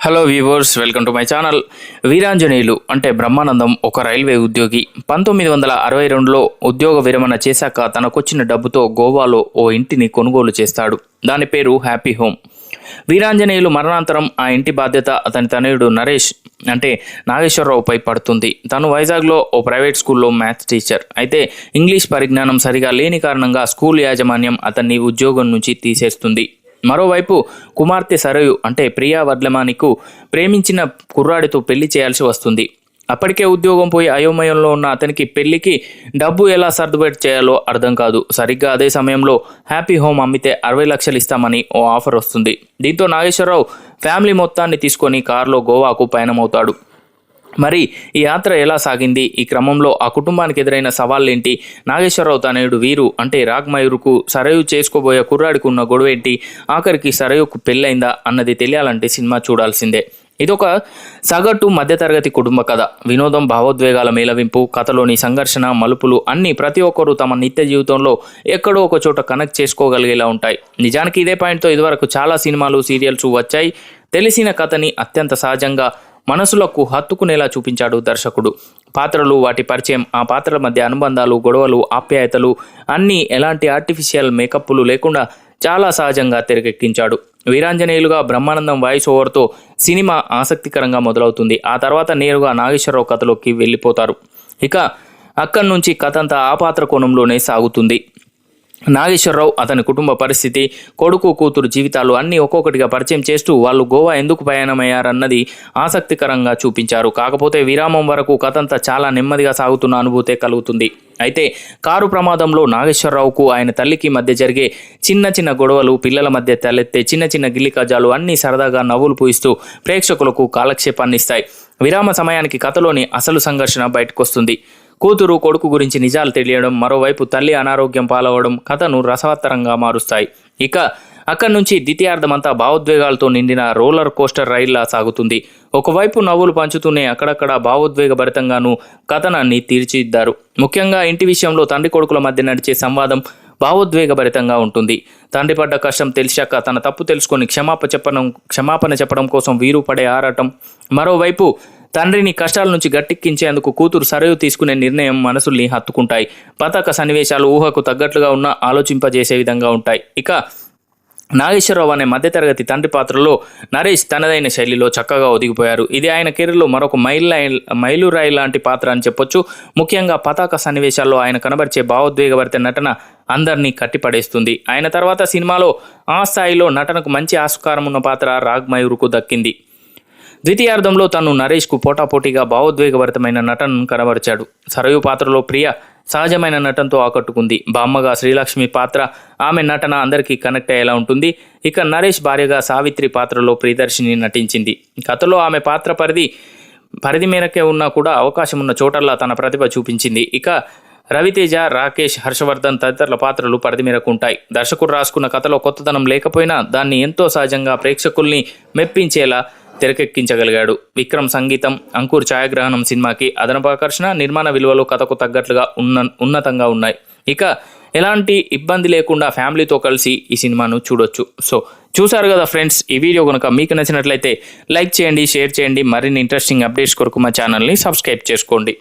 Hello viewers welcome to my channel Veeranjaneyulu అంటే బ్రహ్మానందం ఒక railway ఉద్యోగి. పంతొమ్మిది వందల అరవై రెండులో ఉద్యోగ విరమణ చేశాక తనకొచ్చిన డబ్బుతో గోవాలో ఓ ఇంటిని కొనుగోలు చేస్తాడు. దాని పేరు హ్యాపీ హోమ్ వీరాంజనేయులు మరణాంతరం ఆ ఇంటి బాధ్యత అతని తనయుడు నరేష్ అంటే నాగేశ్వరరావుపై పడుతుంది. తను వైజాగ్లో ఓ ప్రైవేట్ స్కూల్లో మ్యాథ్స్ టీచర్. అయితే ఇంగ్లీష్ పరిజ్ఞానం సరిగా లేని కారణంగా స్కూల్ యాజమాన్యం అతన్ని ఉద్యోగం నుంచి తీసేస్తుంది. మరోవైపు కుమార్తె సరయు అంటే ప్రియా వర్లమానికు ప్రేమించిన కుర్రాడితో పెళ్ళి చేయాల్సి వస్తుంది. అప్పటికే ఉద్యోగం పోయి అయోమయంలో ఉన్న అతనికి పెళ్ళికి డబ్బు ఎలా సర్దుబాటు చేయాలో అర్థం కాదు. సరిగ్గా అదే సమయంలో హ్యాపీ హోమ్ అమ్మితే అరవై లక్షలు ఇస్తామని ఓ ఆఫర్ వస్తుంది. దీంతో నాగేశ్వరరావు ఫ్యామిలీ మొత్తాన్ని తీసుకొని కారులో గోవాకు పయనమవుతాడు మరి ఈ యాత్ర ఎలా సాగింది? ఈ క్రమంలో ఆ కుటుంబానికి ఎదురైన సవాళ్ళేంటి? నాగేశ్వరరావు తనయుడు వీరు అంటే రాగ్మయూరుకు సరయు చేసుకోబోయే కుర్రాడికి ఉన్న గొడవేంటి? ఆఖరికి సరయుకు పెళ్ళైందా అన్నది తెలియాలంటే సినిమా చూడాల్సిందే. ఇదొక సగటు మధ్యతరగతి కుటుంబ కథ. వినోదం భావోద్వేగాల మేళవింపు కథలోని సంఘర్షణ మలుపులు అన్నీ ప్రతి ఒక్కరూ తమ నిత్య జీవితంలో ఎక్కడో ఒక చోట కనెక్ట్ చేసుకోగలిగేలా ఉంటాయి. నిజానికి ఇదే పాయింట్తో ఇదివరకు చాలా సినిమాలు సీరియల్స్ వచ్చాయి. తెలిసిన కథని అత్యంత సహజంగా మనసులకు హత్తుకునేలా చూపించాడు దర్శకుడు. పాత్రలు వాటి పరిచయం ఆ పాత్రల మధ్య అనుబంధాలు గొడవలు ఆప్యాయతలు అన్నీ ఎలాంటి ఆర్టిఫిషియల్ మేకప్లు లేకుండా చాలా సహజంగా తెరకెక్కించాడు. వీరాంజనేయులుగా బ్రహ్మానందం వాయిస్ ఓవర్తో సినిమా ఆసక్తికరంగా మొదలవుతుంది. ఆ తర్వాత నేరుగా నాగేశ్వరరావు కథలోకి వెళ్ళిపోతారు. ఇక అక్కడి నుంచి కథ అంతా ఆ పాత్ర కోణంలోనే సాగుతుంది. నాగేశ్వరరావు అతని కుటుంబ పరిస్థితి కొడుకు కూతురు జీవితాలు అన్నీ ఒక్కొక్కటిగా పరిచయం చేస్తూ వాళ్ళు గోవా ఎందుకు ప్రయాణమయ్యారన్నది ఆసక్తికరంగా చూపించారు. కాకపోతే విరామం వరకు కథంతా చాలా నెమ్మదిగా సాగుతున్న అనుభూతే కలుగుతుంది. అయితే కారు ప్రమాదంలో నాగేశ్వరరావుకు ఆయన తల్లికి మధ్య జరిగే చిన్న చిన్న గొడవలు పిల్లల మధ్య తలెత్తే చిన్న చిన్న గిల్లికజాలు అన్నీ సరదాగా నవ్వులు పూయిస్తూ ప్రేక్షకులకు కాలక్షేపాన్ని ఇస్తాయి విరామ సమయానికి కథలోని అసలు సంఘర్షణ బయటకొస్తుంది. కూతురు కొడుకు గురించి నిజాలు తెలియడం మరోవైపు తల్లి అనారోగ్యం పాలవడం కథను రసవత్తరంగా మారుస్తాయి. ఇక అక్కడి నుంచి ద్వితీయార్థమంతా భావోద్వేగాలతో నిండిన రోలర్ కోస్టర్ రైల్లా సాగుతుంది. ఒకవైపు నవ్వులు పంచుతూనే అక్కడక్కడ భావోద్వేగభరితంగాను కథనాన్ని తీర్చిదిద్దారు. ముఖ్యంగా ఇంటి విషయంలో తండ్రి కొడుకుల మధ్య నడిచే సంవాదం భావోద్వేగభరితంగా ఉంటుంది. తండ్రి పడ్డ కష్టం తెలిసాక తన తప్పు తెలుసుకొని క్షమాప చెప్పడం క్షమాపణ చెప్పడం కోసం వీరు పడే ఆరాటం. మరోవైపు తండ్రిని కష్టాల నుంచి గట్టెక్కించేందుకు కూతురు సరయు తీసుకునే నిర్ణయం మనసుల్ని హత్తుకుంటాయి. పతాక సన్నివేశాలు ఊహకు తగ్గట్లుగా ఉన్న ఆలోచింపజేసే విధంగా ఉంటాయి. ఇక నాగేశ్వరరావు అనే మధ్యతరగతి తండ్రి పాత్రలో నరేష్ తనదైన శైలిలో చక్కగా ఒదిగిపోయారు. ఇది ఆయన కెరీర్లో మరొక మైల్ మైలురాయి లాంటి పాత్ర అని చెప్పొచ్చు. ముఖ్యంగా పతాక సన్నివేశాల్లో ఆయన కనబరిచే భావోద్వేగభరిత నటన అందరినీ కట్టిపడేస్తుంది. ఆయన తర్వాత సినిమాలో ఆ స్థాయిలో నటనకు మంచి ఆస్కారం ఉన్న పాత్ర రాగ్మయూరుకు దక్కింది. ద్వితీయార్థంలో తను నరేష్కు పోటాపోటీగా భావోద్వేగభరితమైన నటనను కనబరిచాడు. సరయు పాత్రలో ప్రియ సహజమైన నటనతో ఆకట్టుకుంది. బామ్మగా శ్రీలక్ష్మి పాత్ర ఆమె నటన అందరికీ కనెక్ట్ అయ్యేలా ఉంటుంది. ఇక నరేష్ భార్యగా సావిత్రి పాత్రలో ప్రియదర్శిని నటించింది. కథలో ఆమె పాత్ర పరిధి పరిధి మేరకే ఉన్నా కూడా అవకాశం ఉన్న చోటల్లా తన ప్రతిభ చూపించింది. ఇక రవితేజ రాకేష్ హర్షవర్ధన్ తదితరుల పాత్రలు పరిధి మేరకు ఉంటాయి. దర్శకుడు రాసుకున్న కథలో కొత్తదనం లేకపోయినా దాన్ని ఎంతో సహజంగా ప్రేక్షకుల్ని మెప్పించేలా తెరకెక్కించగలిగాడు. విక్రమ్ సంగీతం అంకుర్ ఛాయాగ్రహణం సినిమాకి అదనపు ఆకర్షణ నిర్మాణ విలువలు కథకు తగ్గట్లుగా ఉన్న ఉన్నతంగా ఉన్నాయి. ఇక ఎలాంటి ఇబ్బంది లేకుండా ఫ్యామిలీతో కలిసి ఈ సినిమాను చూడొచ్చు. సో చూసారు కదా ఫ్రెండ్స్ ఈ వీడియో కనుక మీకు నచ్చినట్లయితే లైక్ చేయండి షేర్ చేయండి. మరిన్ని ఇంట్రెస్టింగ్ అప్డేట్స్ కొరకు మా ఛానల్ని సబ్స్క్రైబ్ చేసుకోండి.